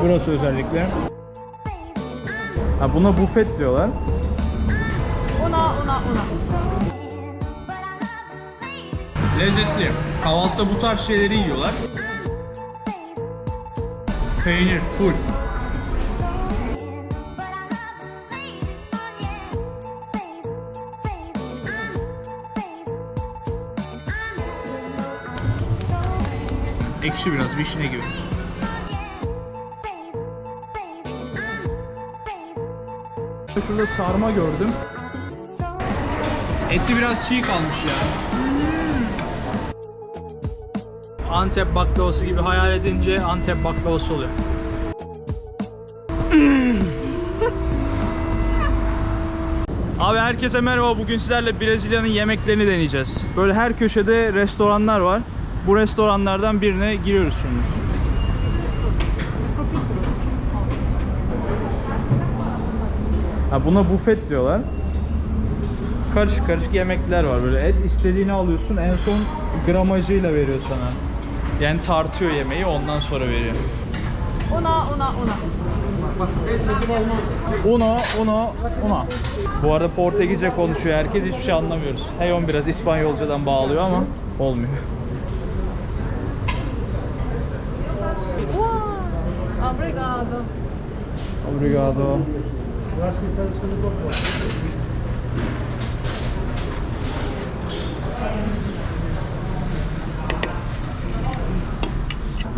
Burası özellikle. Ha buna buffet diyorlar. Una, una, una. Lezzetli. Kahvaltıda bu tarz şeyleri yiyorlar. Peynir, full. Ekşi biraz, vişne gibi. Şurada sarma gördüm. Eti biraz çiğ kalmış ya. Antep baklavası gibi hayal edince Antep baklavası oluyor. Abi herkese merhaba. Bugün sizlerle Brezilya'nın yemeklerini deneyeceğiz. Böyle her köşede restoranlar var. Bu restoranlardan birine giriyoruz şimdi. Ha buna buffet diyorlar. Karışık karışık yemekler var böyle. Et istediğini alıyorsun. En son gramajıyla veriyor sana. Yani tartıyor yemeği ondan sonra veriyor. Una, una, una. Uno, uno, uno. Bu arada Portekizce konuşuyor herkes. Hiçbir şey anlamıyoruz. Heyon biraz İspanyolcadan bağlıyor ama olmuyor. Obrigado. Obrigado.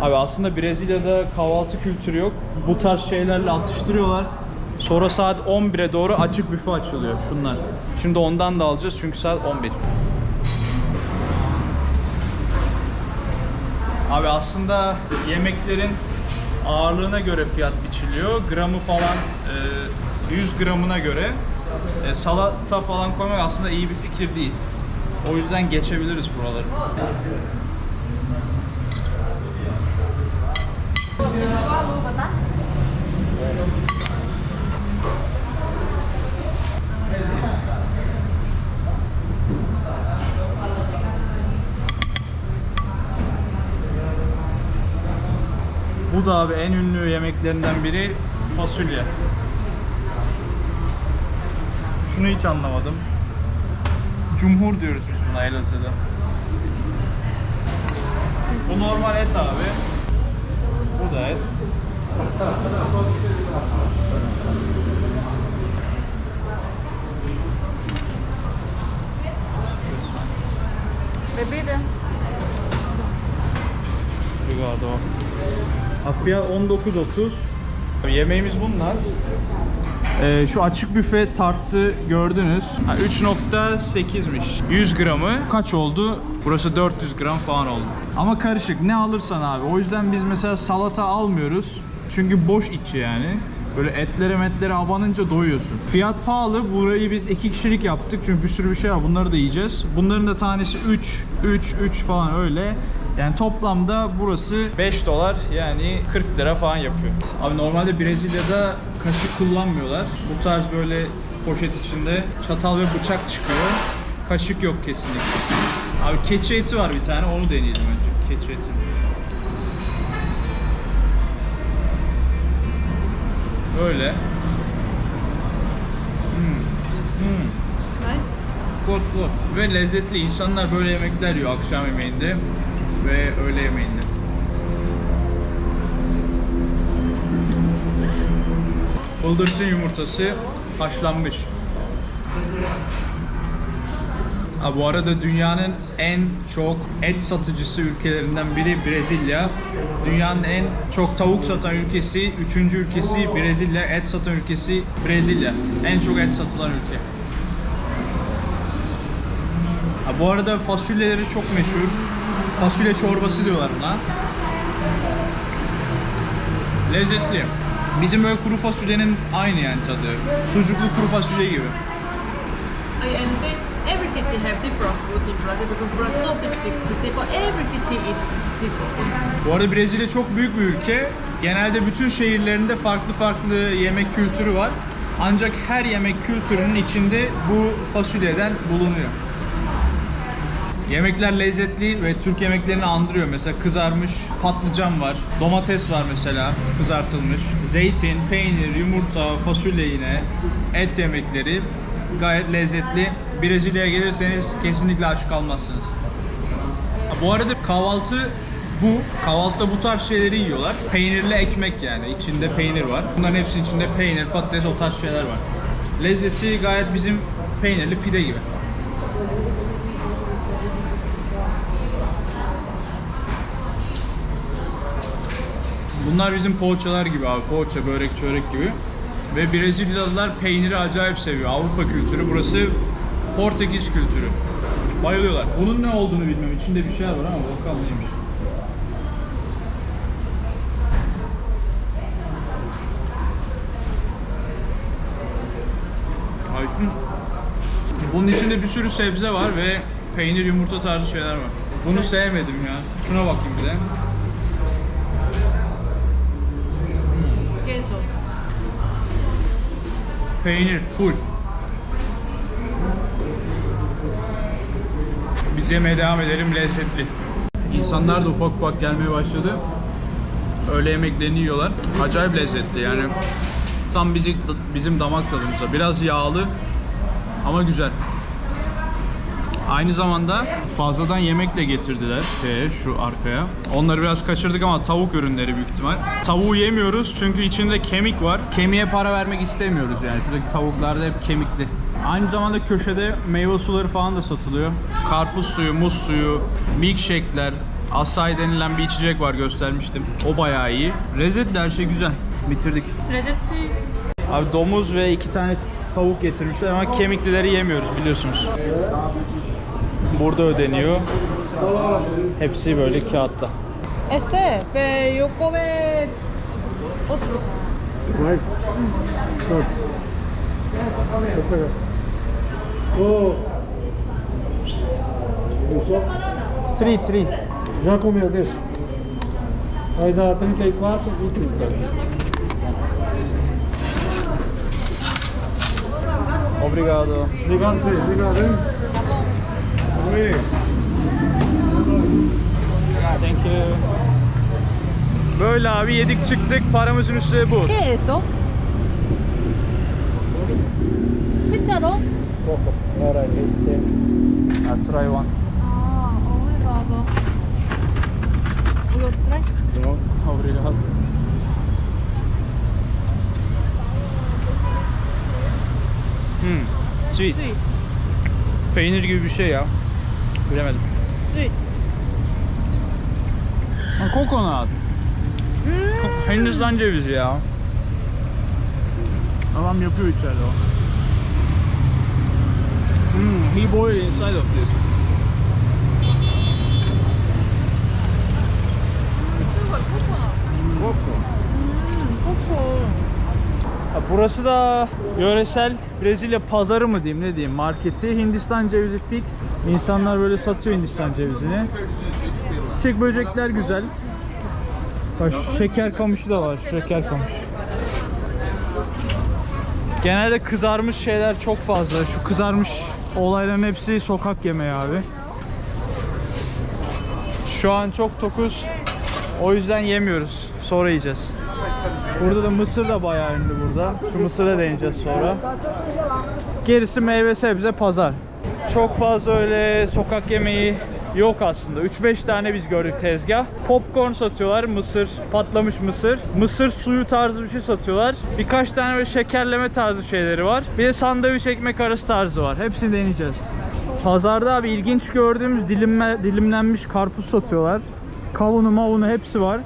Abi aslında Brezilya'da kahvaltı kültürü yok. Bu tarz şeylerle atıştırıyorlar. Sonra saat 11'e doğru açık büfe açılıyor şunlar. Şimdi ondan da alacağız çünkü saat 11. Abi aslında yemeklerin ağırlığına göre fiyat biçiliyor. Gramı falan e, 100 gramına göre. E, salata falan koymak aslında iyi bir fikir değil. O yüzden geçebiliriz buraları. Bu da abi en ünlü yemeklerinden biri fasulye. Şunu hiç anlamadım. Cumhur diyoruz biz buna Elazığ'da. Bu normal et abi. Bu da et. Bebida. Obrigado. Afya 19.30. Yemeğimiz bunlar. Ee, şu açık büfe tarttı gördünüz. Ha, 3.8'miş. 100 gramı kaç oldu? Burası 400 gram falan oldu. Ama karışık. Ne alırsan abi. O yüzden biz mesela salata almıyoruz. Çünkü boş içi yani. Böyle etlere metlere abanınca doyuyorsun. Fiyat pahalı. Burayı biz iki kişilik yaptık. Çünkü bir sürü bir şey var. Bunları da yiyeceğiz. Bunların da tanesi 3, 3, 3 falan öyle. Yani toplamda burası 5 dolar yani 40 lira falan yapıyor. Abi normalde Brezilya'da kaşık kullanmıyorlar. Bu tarz böyle poşet içinde çatal ve bıçak çıkıyor. Kaşık yok kesinlikle. Abi keçi eti var bir tane onu deneyelim önce. Keçi eti. Böyle. Hmm. Hmm. Nice. Good good. Ve lezzetli. İnsanlar böyle yemekler yiyor akşam yemeğinde ve öğle yemeğinde. Bıldırcın yumurtası haşlanmış. Ha, bu arada dünyanın en çok et satıcısı ülkelerinden biri Brezilya. Dünyanın en çok tavuk satan ülkesi, üçüncü ülkesi Brezilya. Et satan ülkesi Brezilya. En çok et satılan ülke. Ha, bu arada fasulyeleri çok meşhur. Fasulye çorbası diyorlar buna. Lezzetli. Bizim böyle kuru fasulyenin aynı yani tadı. Sucuklu kuru fasulye gibi. I, and say every city have different food in Brazil because Brazil is big city, but every city eat this one. Bu arada Brezilya çok büyük bir ülke. Genelde bütün şehirlerinde farklı farklı yemek kültürü var. Ancak her yemek kültürünün içinde bu fasulyeden bulunuyor. Yemekler lezzetli ve Türk yemeklerini andırıyor. Mesela kızarmış patlıcan var, domates var mesela kızartılmış, zeytin, peynir, yumurta, fasulye yine, et yemekleri gayet lezzetli. Brezilya'ya gelirseniz kesinlikle aç kalmazsınız. Bu arada kahvaltı bu. Kahvaltıda bu tarz şeyleri yiyorlar. Peynirli ekmek yani. içinde peynir var. Bunların hepsinin içinde peynir, patates o tarz şeyler var. Lezzeti gayet bizim peynirli pide gibi. Bunlar bizim poğaçalar gibi abi. Poğaça, börek, çörek gibi. Ve Brezilyalılar peyniri acayip seviyor. Avrupa kültürü. Burası Portekiz kültürü. Bayılıyorlar. Bunun ne olduğunu bilmiyorum. İçinde bir şeyler var ama bakalım neymiş. Aykın. Bunun içinde bir sürü sebze var ve peynir, yumurta tarzı şeyler var. Bunu sevmedim ya. Şuna bakayım bir de. Peynir, full. Biz yemeye devam edelim lezzetli. İnsanlar da ufak ufak gelmeye başladı. Öğle yemeklerini yiyorlar. Acayip lezzetli yani. Tam bizim, bizim damak tadımıza. Biraz yağlı ama güzel. Aynı zamanda fazladan yemek de getirdiler şeye, şu arkaya. Onları biraz kaçırdık ama tavuk ürünleri büyük ihtimal. Tavuğu yemiyoruz çünkü içinde kemik var. Kemiğe para vermek istemiyoruz yani. Şuradaki tavuklar da hep kemikli. Aynı zamanda köşede meyve suları falan da satılıyor. Karpuz suyu, muz suyu, milkshake'ler, Asai denilen bir içecek var göstermiştim. O bayağı iyi. Lezzetli her şey güzel. Bitirdik. Redetti. Abi domuz ve iki tane tavuk getirmişler ama kemiklileri yemiyoruz biliyorsunuz. Burada ödeniyor. Hepsi böyle kağıtta. Este, pero yo come otro. Nice. Good. Oh. Three, three. Já comeu, deixa. Aí dá 34 e 30. Obrigado. Obrigado, você. Obrigado, hein? Thank you. Böyle abi yedik çıktık paramızın üstüne bu. ¿Qué es eso? Chícharo. Poco. Ahora este. That's what I want. Ah, obrigado. A traer. No. Obrigado. Hmm. Sweet. Sweet. Peynir gibi bir şey ya. Bilemedim. Sweet. Ha, kokonat. Mm. Hindistan cevizi ya. Adam yapıyor içeride o. Hmm, he boiled inside of this. Ha, Burası da yöresel Brezilya pazarı mı diyeyim ne diyeyim marketi. Hindistan cevizi fix. İnsanlar böyle satıyor Hindistan cevizini. Çiçek böcekler güzel. Bak şeker kamışı da var. Şeker kamış. Genelde kızarmış şeyler çok fazla. Şu kızarmış olayların hepsi sokak yemeği abi. Şu an çok tokuz. O yüzden yemiyoruz. Sonra yiyeceğiz. Burada da mısır da bayağı ünlü burada. Şu mısırı deneyeceğiz sonra. Gerisi meyve sebze pazar. Çok fazla öyle sokak yemeği yok aslında. 3-5 tane biz gördük tezgah. Popcorn satıyorlar, mısır, patlamış mısır. Mısır suyu tarzı bir şey satıyorlar. Birkaç tane böyle şekerleme tarzı şeyleri var. Bir de sandviç ekmek arası tarzı var. Hepsini deneyeceğiz. Pazarda abi ilginç gördüğümüz dilimle, dilimlenmiş karpuz satıyorlar. Kavunu mavunu hepsi var.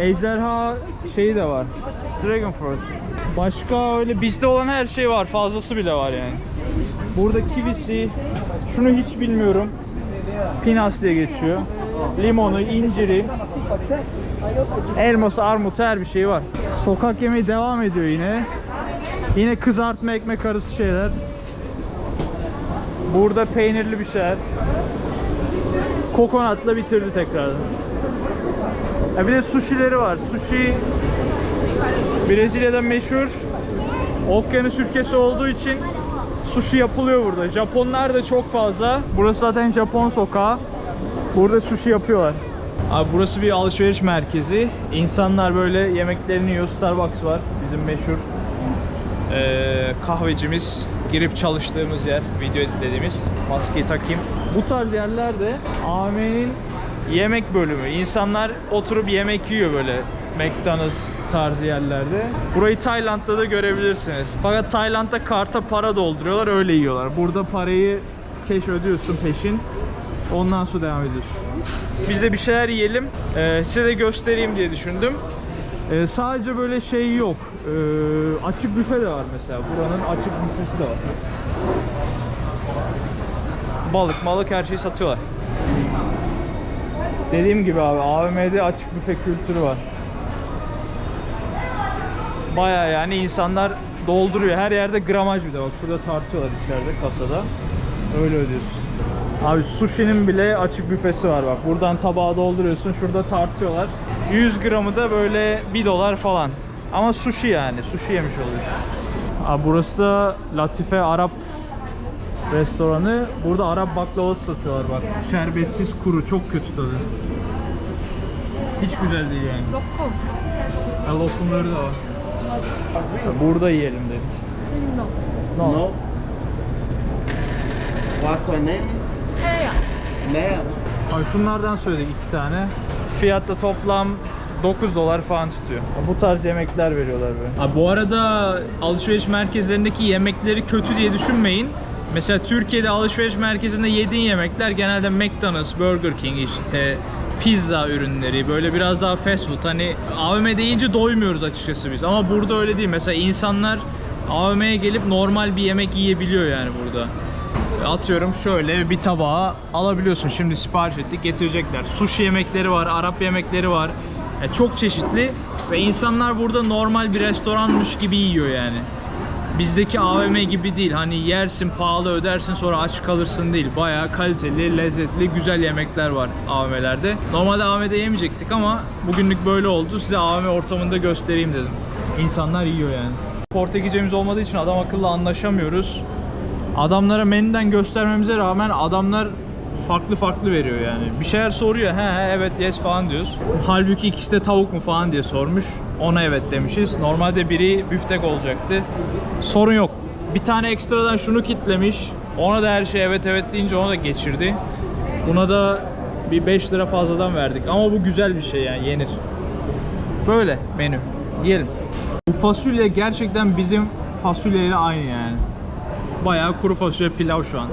Ejderha şeyi de var. Dragon Fruit. Başka öyle bizde olan her şey var. Fazlası bile var yani. Burada kivisi, şunu hiç bilmiyorum. Pinas diye geçiyor. Limonu, inciri, elması, armutu her bir şey var. Sokak yemeği devam ediyor yine. Yine kızartma ekmek arası şeyler. Burada peynirli bir şeyler. Kokonatla bitirdi tekrardan. Ha bir de sushi'leri var. Sushi Brezilya'da meşhur. Okyanus ülkesi olduğu için Sushi yapılıyor burada. Japonlar da çok fazla. Burası zaten Japon sokağı. Burada sushi yapıyorlar. Abi burası bir alışveriş merkezi. İnsanlar böyle yemeklerini yiyor. Starbucks var. Bizim meşhur eee, kahvecimiz. Girip çalıştığımız yer. Video editlediğimiz. Maskeyi takayım. Bu tarz yerlerde AVM'nin yemek bölümü. İnsanlar oturup yemek yiyor böyle. McDonald's tarzı yerlerde. Burayı Tayland'da da görebilirsiniz. Fakat Tayland'da karta para dolduruyorlar öyle yiyorlar. Burada parayı cash ödüyorsun peşin. Ondan sonra devam ediyorsun. Biz de bir şeyler yiyelim. Ee, size de göstereyim diye düşündüm. Ee, sadece böyle şey yok. Ee, açık büfe de var mesela. Buranın açık büfesi de var. Balık, malık her şeyi satıyorlar. Dediğim gibi abi AVM'de açık büfe kültürü var. Baya yani insanlar dolduruyor. Her yerde gramaj bir de bak şurada tartıyorlar içeride kasada. Öyle ödüyorsun. Abi sushi'nin bile açık büfesi var bak. Buradan tabağa dolduruyorsun. Şurada tartıyorlar. 100 gramı da böyle 1 dolar falan. Ama sushi yani. Sushi yemiş oluyorsun. Abi burası da Latife Arap restoranı. Burada Arap baklavası satıyorlar bak. Şerbetsiz kuru. Çok kötü tadı. Hiç güzel değil yani. Lokum. Ha, lokumları da var. Burada yiyelim dedik. No. No. No. What's your name? Hey, Lea. Ay şunlardan söyledik iki tane. Fiyat da toplam 9 dolar falan tutuyor. Bu tarz yemekler veriyorlar böyle. Abi bu arada alışveriş merkezlerindeki yemekleri kötü diye düşünmeyin. Mesela Türkiye'de alışveriş merkezinde yediğin yemekler genelde McDonald's, Burger King işte pizza ürünleri böyle biraz daha fast food. Hani AVM deyince doymuyoruz açıkçası biz. Ama burada öyle değil. Mesela insanlar AVM'ye gelip normal bir yemek yiyebiliyor yani burada. Atıyorum şöyle bir tabağa alabiliyorsun. Şimdi sipariş ettik getirecekler. Sushi yemekleri var, Arap yemekleri var. Yani çok çeşitli ve insanlar burada normal bir restoranmış gibi yiyor yani. Bizdeki AVM gibi değil. Hani yersin, pahalı ödersin sonra aç kalırsın değil. Bayağı kaliteli, lezzetli, güzel yemekler var AVM'lerde. Normalde AVM'de yemeyecektik ama bugünlük böyle oldu. Size AVM ortamında göstereyim dedim. İnsanlar yiyor yani. Portekizcemiz olmadığı için adam akıllı anlaşamıyoruz. Adamlara menüden göstermemize rağmen adamlar farklı farklı veriyor yani. Bir şeyler soruyor. He he evet yes falan diyoruz. Halbuki ikisi de tavuk mu falan diye sormuş. Ona evet demişiz. Normalde biri büftek olacaktı. Sorun yok. Bir tane ekstradan şunu kitlemiş. Ona da her şey evet evet deyince ona da geçirdi. Buna da bir 5 lira fazladan verdik. Ama bu güzel bir şey yani yenir. Böyle menü. Yiyelim. Bu fasulye gerçekten bizim fasulyeyle aynı yani. Bayağı kuru fasulye pilav şu an.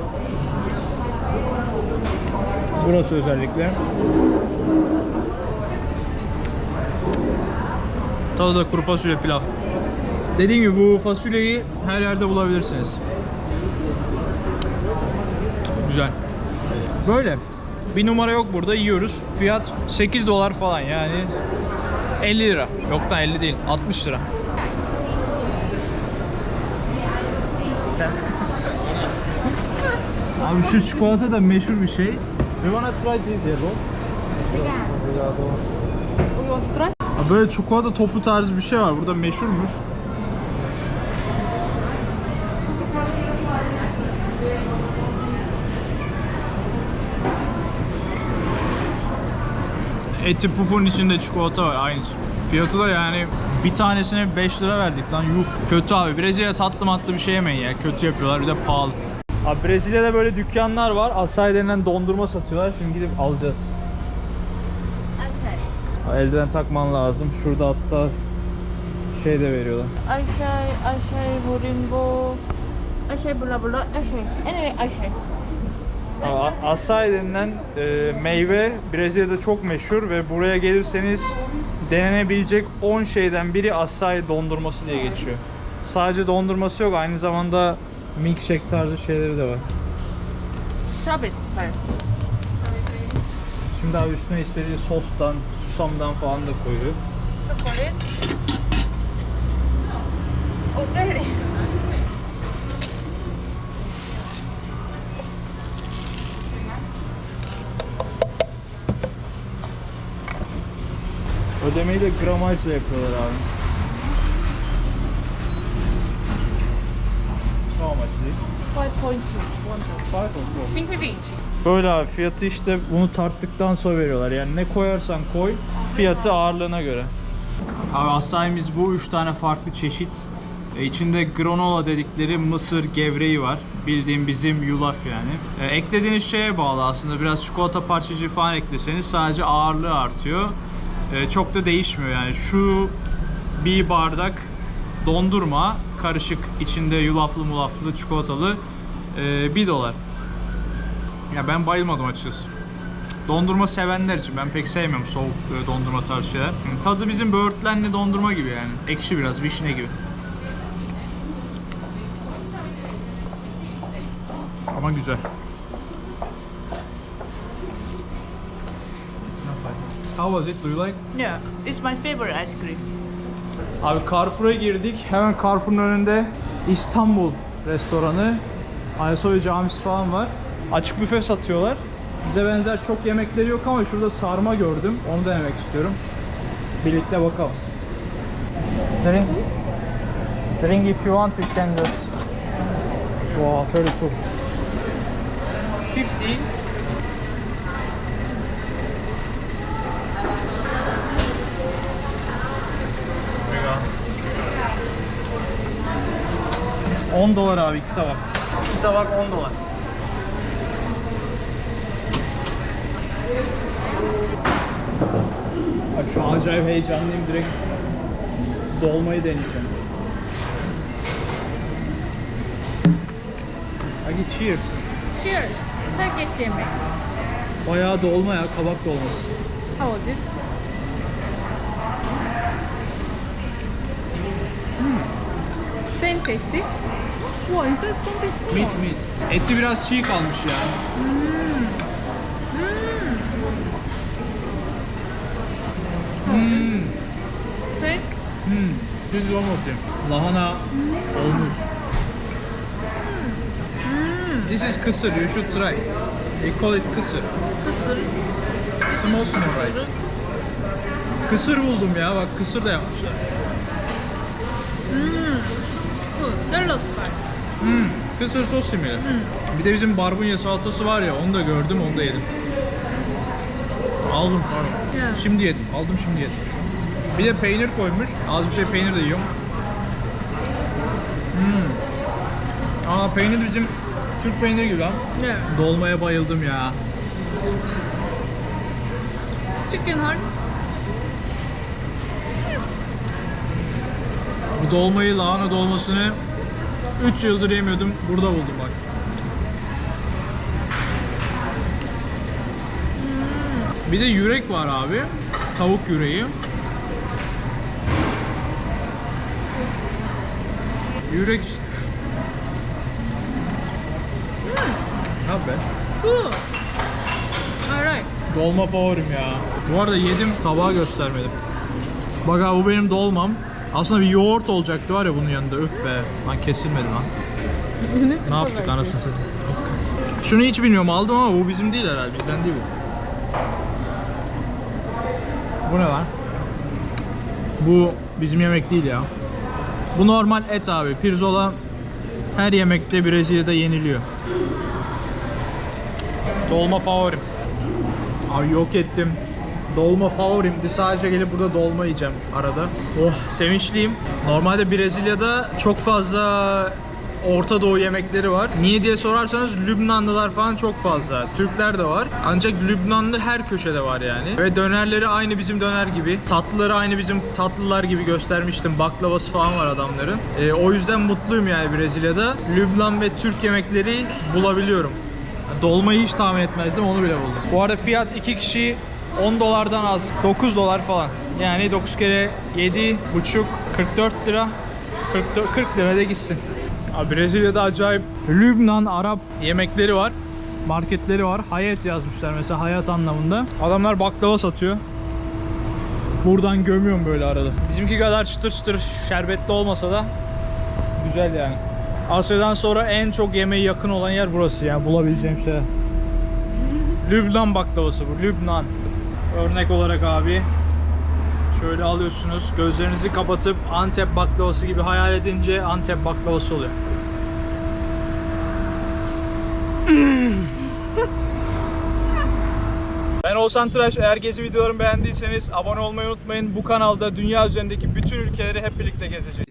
Burası özellikle. Tadı da kuru fasulye pilav. Dediğim gibi bu fasulyeyi her yerde bulabilirsiniz. Güzel. Böyle. Bir numara yok burada yiyoruz. Fiyat 8 dolar falan yani 50 lira. Yok da 50 değil 60 lira. Abi şu çikolata da meşhur bir şey. We wanna try this bro. We want to try? Böyle çikolata topu tarzı bir şey var. Burada meşhurmuş. Eti pufun içinde çikolata var aynısı. Fiyatı da yani bir tanesine 5 lira verdik lan yuh. Kötü abi. Brezilya tatlı matlı bir şey yemeyin ya. Kötü yapıyorlar bir de pahalı. Abi Brezilya'da böyle dükkanlar var. Asay denilen dondurma satıyorlar. Şimdi gidip alacağız. Okay. Eldiven takman lazım. Şurada hatta şey de veriyorlar. Ayşe, Ayşe, Burimbo, Ayşe, bla bla, Ayşe. Anyway, Ayşe. A- Asay denilen e, meyve Brezilya'da çok meşhur ve buraya gelirseniz denenebilecek 10 şeyden biri Asay dondurması diye geçiyor. Sadece dondurması yok aynı zamanda milkshake tarzı şeyleri de var. Strawberry style. Şimdi abi üstüne istediği sostan, susamdan falan da koyuyor. Ödemeyi de gramajla yapıyorlar abi. 5.2. 5.2. Böyle abi fiyatı işte bunu tarttıktan sonra veriyorlar. Yani ne koyarsan koy fiyatı ağırlığına göre. Abi asayimiz bu. 3 tane farklı çeşit. E, içinde granola dedikleri mısır gevreği var. Bildiğim bizim yulaf yani. E, eklediğiniz şeye bağlı aslında. Biraz çikolata parçacığı falan ekleseniz sadece ağırlığı artıyor. E, çok da değişmiyor yani. Şu bir bardak dondurma karışık içinde yulaflı mulaflı çikolatalı 1 dolar. Ya ben bayılmadım açıkçası. Dondurma sevenler için ben pek sevmiyorum soğuk böyle dondurma tarzı şeyler. Tadı bizim böğürtlenli dondurma gibi yani. Ekşi biraz, vişne gibi. Ama güzel. How was it? Do you like? Yeah, it's my favorite ice cream. Abi Carrefour'a girdik. Hemen Carrefour'un önünde İstanbul restoranı. Ayasofya Camisi falan var. Açık büfe satıyorlar. Bize benzer çok yemekleri yok ama şurada sarma gördüm. Onu denemek istiyorum. Birlikte bakalım. Drink. Drink if you want you can just. Wow, 32. 50. 10 dolar abi iki tabak. İki tabak 10 dolar. Abi şu an acayip heyecanlıyım direkt dolmayı deneyeceğim. Hadi cheers. Cheers. Turkish yemek. Bayağı dolma ya kabak dolması. How was it? Same tasty. Wow, is that something small? Meat meat. Eti biraz çiğ kalmış ya. Hmm. Okay. Hmm. This is one more thing. Lahana olmuş. This is kısır. You should try. They call it kısır. Kısır. Small small rice. Kısır buldum ya. Bak kısır da yapmışlar. Good. Yellow spice. Hmm. Kısır sos similar. Bir de bizim barbunya salatası var ya. Onu da gördüm. Onu da yedim. Aldım pardon. Yeah. Şimdi yedim. Aldım şimdi yedim. Bir de peynir koymuş. Az bir şey peynir de yiyorum. Hmm. Aa peynir bizim Türk peyniri gibi lan. Yeah. Dolmaya bayıldım ya. Chicken heart. Bu dolmayı, lahana dolmasını 3 yıldır yemiyordum. Burada buldum bak. Bir de yürek var abi. Tavuk yüreği. Yürek. Ne be? Good. Alright. Dolma favorim ya. Bu arada yedim tabağı göstermedim. Bak abi bu benim dolmam. Aslında bir yoğurt olacaktı var ya bunun yanında. Öf be. Lan kesilmedi lan. Ne yaptık anasını satayım. Şunu hiç bilmiyorum aldım ama bu bizim değil herhalde. Bizden değil bu. Bu ne lan? Bu bizim yemek değil ya. Bu normal et abi. Pirzola her yemekte Brezilya'da yeniliyor. Dolma favorim. Abi yok ettim. Dolma favorimdi. Sadece gelip burada dolma yiyeceğim arada. Oh sevinçliyim. Normalde Brezilya'da çok fazla Orta Doğu yemekleri var. Niye diye sorarsanız Lübnanlılar falan çok fazla. Türkler de var. Ancak Lübnanlı her köşede var yani. Ve dönerleri aynı bizim döner gibi. Tatlıları aynı bizim tatlılar gibi göstermiştim. Baklavası falan var adamların. Ee, o yüzden mutluyum yani Brezilya'da. Lübnan ve Türk yemekleri bulabiliyorum. Dolmayı hiç tahmin etmezdim onu bile buldum. Bu arada fiyat 2 kişi 10 dolardan az. 9 dolar falan. Yani 9 kere 7 buçuk 44 lira. 44, 40 lira da gitsin. Abi Brezilya'da acayip Lübnan Arap yemekleri var. Marketleri var. Hayat yazmışlar mesela hayat anlamında. Adamlar baklava satıyor. Buradan gömüyorum böyle arada. Bizimki kadar çıtır çıtır şerbetli olmasa da güzel yani. Asya'dan sonra en çok yemeğe yakın olan yer burası yani bulabileceğim şey. Lübnan baklavası bu. Lübnan. Örnek olarak abi şöyle alıyorsunuz. Gözlerinizi kapatıp Antep baklavası gibi hayal edince Antep baklavası oluyor. Ben Oğuzhan Tıraş. Eğer gezi videolarımı beğendiyseniz abone olmayı unutmayın. Bu kanalda dünya üzerindeki bütün ülkeleri hep birlikte gezeceğiz.